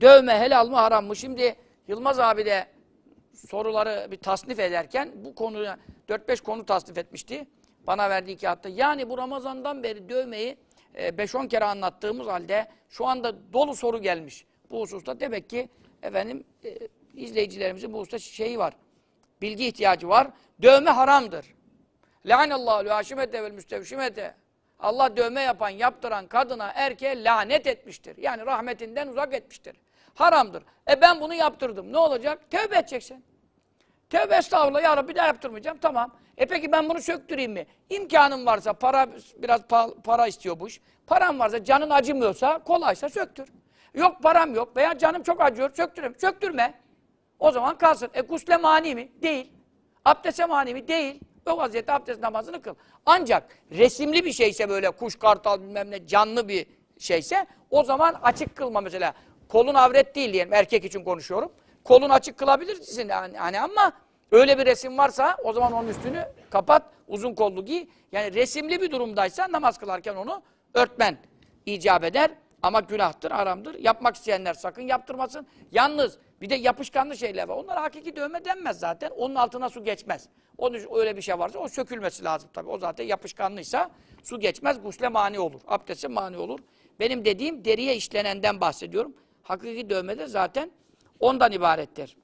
Dövme helal mı haram mı? Şimdi Yılmaz abi de soruları bir tasnif ederken bu konuya 4-5 konu tasnif etmişti. Bana verdiği kağıtta. Yani bu Ramazan'dan beri dövmeyi e, 5-10 kere anlattığımız halde şu anda dolu soru gelmiş. Bu hususta demek ki efendim e, izleyicilerimizin bu hususta şeyi var. Bilgi ihtiyacı var. Dövme haramdır. Lanallahu haşimete vel müstevşimete. Allah dövme yapan, yaptıran kadına, erkeğe lanet etmiştir. Yani rahmetinden uzak etmiştir. Haramdır. E ben bunu yaptırdım. Ne olacak? Tövbe edeceksin. Tövbe estağfurullah ya Rabbi daha yaptırmayacağım. Tamam. E peki ben bunu söktüreyim mi? İmkanım varsa, para biraz pa- para istiyor bu iş. Param varsa, canın acımıyorsa, kolaysa söktür. Yok param yok veya canım çok acıyor, söktürem. Söktürme. O zaman kalsın. E gusle mani mi? Değil. Abdeste mani mi? Değil. O vaziyette abdest namazını kıl. Ancak resimli bir şeyse böyle kuş, kartal bilmem ne canlı bir şeyse o zaman açık kılma mesela. Kolun avret değil diyelim. Erkek için konuşuyorum. Kolun açık kılabilirsin yani, hani ama öyle bir resim varsa o zaman onun üstünü kapat, uzun kollu giy. Yani resimli bir durumdaysa namaz kılarken onu örtmen icap eder. Ama günahtır, haramdır. Yapmak isteyenler sakın yaptırmasın. Yalnız bir de yapışkanlı şeyler var. Onlara hakiki dövme denmez zaten. Onun altına su geçmez. Onun için öyle bir şey varsa o sökülmesi lazım tabii. O zaten yapışkanlıysa su geçmez, gusle mani olur. Abdeste mani olur. Benim dediğim deriye işlenenden bahsediyorum. Hakiki dövme de zaten ondan ibarettir.